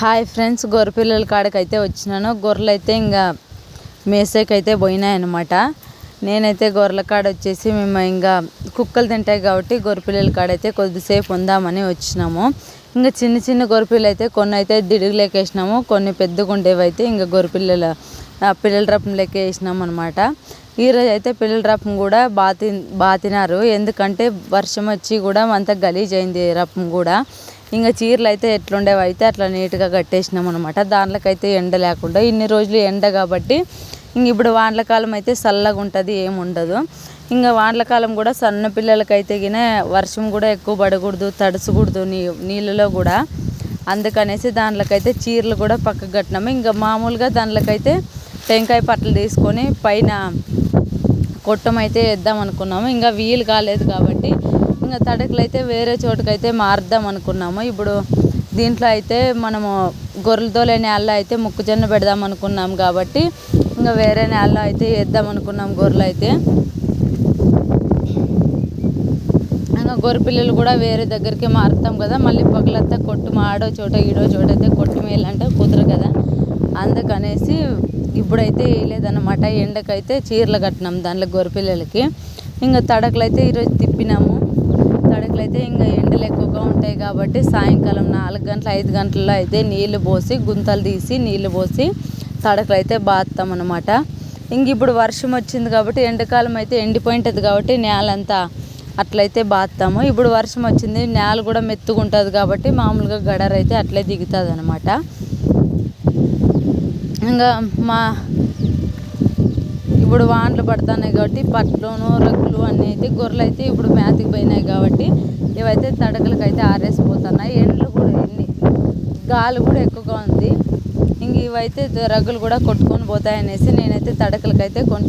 Hi friends గొర్రె పిల్లల కాడకైతే వచ్చినాను. గొర్రెలు అయితే ఇంకా మేసేకైతే పోయినాయన్నమాట. నేనైతే గొర్రెల కాడ వచ్చేసి మేము ఇంకా కుక్కలు తింటాయి కాబట్టి గొర్రె పిల్లల కాడైతే కొద్దిసేపు ఉందామని వచ్చినాము. ఇంకా చిన్న చిన్న గొర్రెపిల్లలు అయితే కొన్ని అయితే దిడుగులేకేసినాము కొన్ని పెద్దగా ఉండేవి అయితే ఇంకా గొర్రె పిల్లల పిల్లల రపం లెక్క వేసినాం అనమాట ఈరోజు అయితే పిల్లల రపం కూడా బాతి బాతినారు. ఎందుకంటే వర్షం వచ్చి కూడా అంత గలీజ్ అయింది రపం కూడా. ఇంకా చీరలు అయితే ఎట్లుండేవి అయితే అట్లా నీట్గా కట్టేసినాం అనమాట దాంట్లోకైతే ఎండ లేకుండా ఇన్ని రోజులు ఎండ కాబట్టి ఇంక ఇప్పుడు వానకాలం అయితే చల్లగా ఉంటుంది ఏముండదు ఇంకా ఇంకా కాలం కూడా సన్న పిల్లలకైతే గిన వర్షం కూడా ఎక్కువ పడకూడదు తడసకూడదు నీ నీళ్ళలో కూడా. అందుకనేసి దాంట్లోకైతే చీరలు కూడా పక్కకు కట్టినాము. ఇంకా మామూలుగా దాంట్లోకైతే టెంకాయ పట్టలు తీసుకొని పైన కొట్టం అయితే వేద్దాం అనుకున్నాము ఇంకా వీలు కాలేదు కాబట్టి ఇంకా తడకలు అయితే వేరే చోటుకైతే మారుద్దాం అనుకున్నాము ఇప్పుడు దీంట్లో అయితే మనము గొర్రెలతో లేని నేలలో అయితే మొక్కజొన్న పెడదాం అనుకున్నాం కాబట్టి ఇంకా వేరే నేలలో అయితే వేద్దాం అనుకున్నాం గొర్రెలు అయితే ఇంకా గొర్రె పిల్లలు కూడా వేరే దగ్గరికి మారుతాం కదా మళ్ళీ పగలంతా కొట్టు మాడో చోట ఈడో చోట అయితే కొట్టు మేలంటే కుదరదు కదా. అందుకనేసి ఇప్పుడైతే వేయలేదన్నమాట. ఎండకైతే చీరలు కట్టినాం దాంట్లో గొర్రె పిల్లలకి. ఇంకా తడకలు అయితే ఈరోజు తిప్పినాము. తడకలు అయితే ఇంకా ఎండలు ఎక్కువగా ఉంటాయి కాబట్టి సాయంకాలం నాలుగు గంటల ఐదు గంటల్లో అయితే నీళ్ళు పోసి గుంతలు తీసి నీళ్ళు పోసి తడకలు అయితే బాస్తాం అనమాట ఇంక ఇప్పుడు వర్షం వచ్చింది కాబట్టి ఎండాకాలం అయితే ఎండిపోయింటుంది కాబట్టి నేలంతా అట్లయితే బాత్తాము. ఇప్పుడు వర్షం వచ్చింది నేల కూడా మెత్తగా ఉంటుంది కాబట్టి మామూలుగా గడర అయితే అట్లే దిగుతుంది అనమాట ఇంకా మా ఇప్పుడు వానలు పడుతున్నాయి కాబట్టి పట్లోను రగ్గులు అన్నీ అయితే గొర్రెలు అయితే ఇప్పుడు మేతకి పోయినాయి కాబట్టి ఇవైతే తడకలకు అయితే ఆరేసిపోతున్నాయి. ఎండ్లు కూడా ఎన్ని గాలి కూడా ఎక్కువగా ఉంది. ఇంక ఇవైతే రగ్గులు కూడా కొట్టుకొని పోతాయనేసి నేనైతే తడకలకైతే కొంచెం